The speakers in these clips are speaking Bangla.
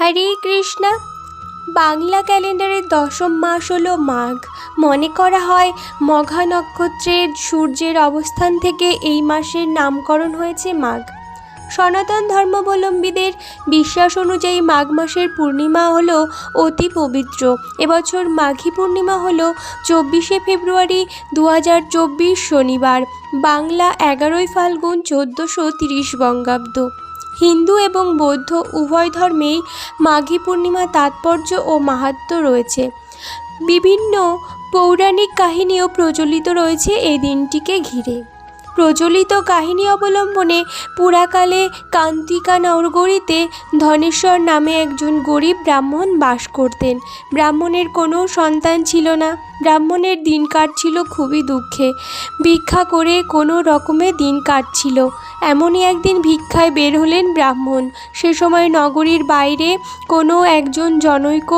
হরে কৃষ্ণা। বাংলা ক্যালেন্ডারের দশম মাস হলো মাঘ। মনে করা হয় মঘা নক্ষত্রের সূর্যের অবস্থান থেকে এই মাসের নামকরণ হয়েছে মাঘ। সনাতন ধর্মাবলম্বীদের বিশ্বাস অনুযায়ী মাঘ মাসের পূর্ণিমা হল অতি পবিত্র। এবছর মাঘী পূর্ণিমা হল চব্বিশে ফেব্রুয়ারি দু হাজার চব্বিশ শনিবার। বাংলা এগারোই ফাল্গুন চোদ্দোশো তিরিশ বঙ্গাব্দ। হিন্দু এবং বৌদ্ধ উভয় ধর্মেই মাঘী পূর্ণিমা তাৎপর্য ও মাহাত্ম্য রয়েছে। বিভিন্ন পৌরাণিক কাহিনীও প্রচলিত রয়েছে এই দিনটিকে ঘিরে। প্রচলিত কাহিনী অবলম্বনে পুরাকালে কান্তিকা নগরীতে ধনেশ্বর নামে একজন গরিব ব্রাহ্মণ বাস করতেন। ব্রাহ্মণের কোনো সন্তান ছিল না। ব্রাহ্মণের দিন কাটছিল খুবই দুঃখে। ভিক্ষা করে কোনো রকমে দিন কাটছিল। এমনই একদিন ভিক্ষায় বের হলেন ব্রাহ্মণ। সে সময় নগরীর বাইরে কোনো একজন জনৈক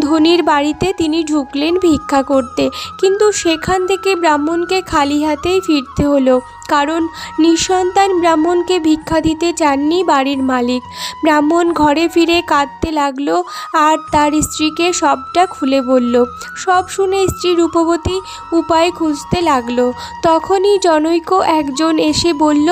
ধনির বাড়িতে তিনি ঢুকলেন ভিক্ষা করতে। কিন্তু সেখান থেকে ব্রাহ্মণকে খালি হাতেই ফিরতে হলো। কারণ নিঃসন্তান ব্রাহ্মণকে ভিক্ষা দিতে চাননি বাড়ির মালিক। ব্রাহ্মণ ঘরে ফিরে কাঁদতে লাগল আর তার স্ত্রীকে সবটা খুলে বলল। সব শুনে স্ত্রী রূপবতী উপায় খুঁজতে লাগল। তখনই জনৈক একজন এসে বলল,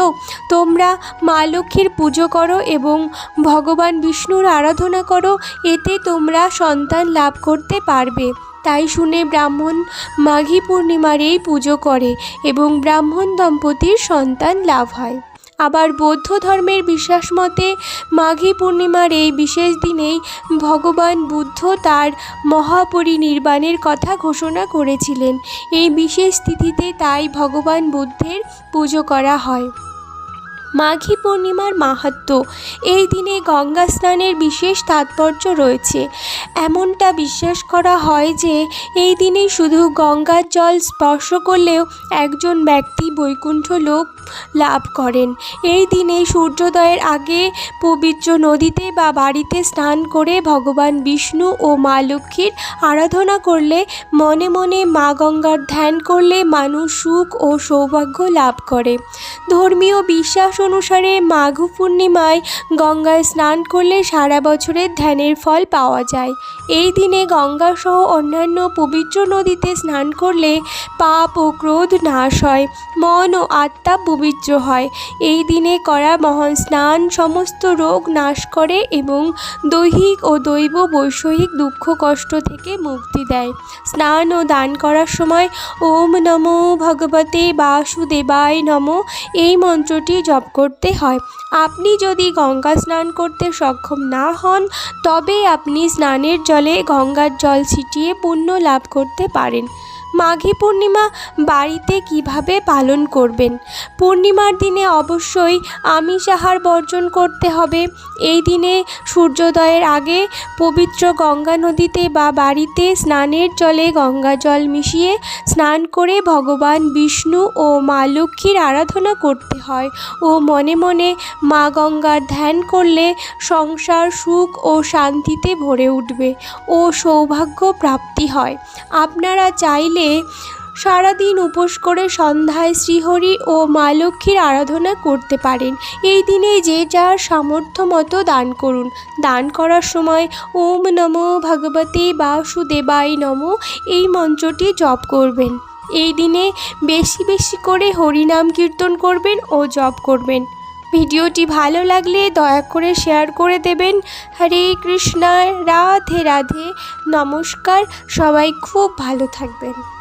তোমরা মা লক্ষ্মীর পুজো করো এবং ভগবান বিষ্ণুর আরাধনা করো, এতে তোমরা সন্তান লাভ করতে পারবে। তাই শুনে ব্রাহ্মণ মাঘী পূর্ণিমার এই পুজো করে এবং ব্রাহ্মণ দম্পতির সন্তান লাভ হয়। আবার বৌদ্ধ ধর্মের বিশ্বাস মতে মাঘী পূর্ণিমার এই বিশেষ দিনেই ভগবান বুদ্ধ তার মহাপরিনির্বাণের কথা ঘোষণা করেছিলেন। এই বিশেষ তিথিতে তাই ভগবান বুদ্ধের পুজো করা হয়। মাঘী পূর্ণিমার মাহাত্ম। এই দিনে গঙ্গা স্নানের বিশেষ তাৎপর্য রয়েছে। এমনটা বিশ্বাস করা হয় যে, এই দিনে শুধু গঙ্গার জল স্পর্শ করলেও একজন ব্যক্তি বৈকুণ্ঠ লোক লাভ করেন। এই দিনে সূর্যোদয়ের আগে পবিত্র নদীতে বা বাড়িতে স্নান করে ভগবান বিষ্ণু ও মা লক্ষ্মীর আরাধনা করলে মনে মনে মা গঙ্গার ধ্যান করলে মানুষ সুখ ও সৌভাগ্য লাভ করে। ধর্মীয় বিশ্বাস অনুসারে মাঘ পূর্ণিমায় গঙ্গায় স্নান করলে সারা বছরের ধ্যানের ফল পাওয়া যায়। এই দিনে গঙ্গা সহ অন্যান্য পবিত্র নদীতে স্নান করলে পাপ ও ক্রোধ নাশ হয়। মন ও আত্মা পবিত্র হয়। এই দিনে করা মহান স্নান সমস্ত রোগ নাশ করে এবং দৈহিক ও দৈব বৈষয়িক দুঃখ কষ্ট থেকে মুক্তি দেয়। স্নান ও দান করার সময় ওম নমো ভগবতে বাসুদেবায় নমো এই মন্ত্রটি জপ করতে হয়। আপনি যদি গঙ্গা স্নান করতে সক্ষম না হন, তবে আপনি স্নানের জলে গঙ্গার জল ছিটিয়ে পুণ্য লাভ করতে পারেন। মাঘী পূর্ণিমা বাড়িতে কীভাবে পালন করবেন? পূর্ণিমার দিনে অবশ্যই আমিষ আহার বর্জন করতে হবে। এই দিনে সূর্যোদয়ের আগে পবিত্র গঙ্গা নদীতে বা বাড়িতে স্নানের জলে গঙ্গা জল মিশিয়ে স্নান করে ভগবান বিষ্ণু ও মা লক্ষ্মীর আরাধনা করতে হয় ও মনে মনে মা গঙ্গার ধ্যান করলে সংসার সুখ ও শান্তিতে ভরে উঠবে ও সৌভাগ্য প্রাপ্তি হয়। আপনারা চাইলে সারাদিন উপোস করে সন্ধ্যায় শ্রীহরি ও মা লক্ষ্মীর আরাধনা করতে পারেন। এই দিনে যে যার সামর্থ্য মতো দান করুন। দান করার সময় ওম নমো ভগবতে বাসুদেবায় নমো এই মন্ত্রটি জপ করবেন। এই দিনে বেশি বেশি করে হরিনাম কীর্তন করবেন ও জপ করবেন। ভিডিওটি ভালো লাগলে দয়া করে শেয়ার করে দেবেন। হরে কৃষ্ণা, রাধে রাধে, নমস্কার, সবাই খুব ভালো থাকবেন।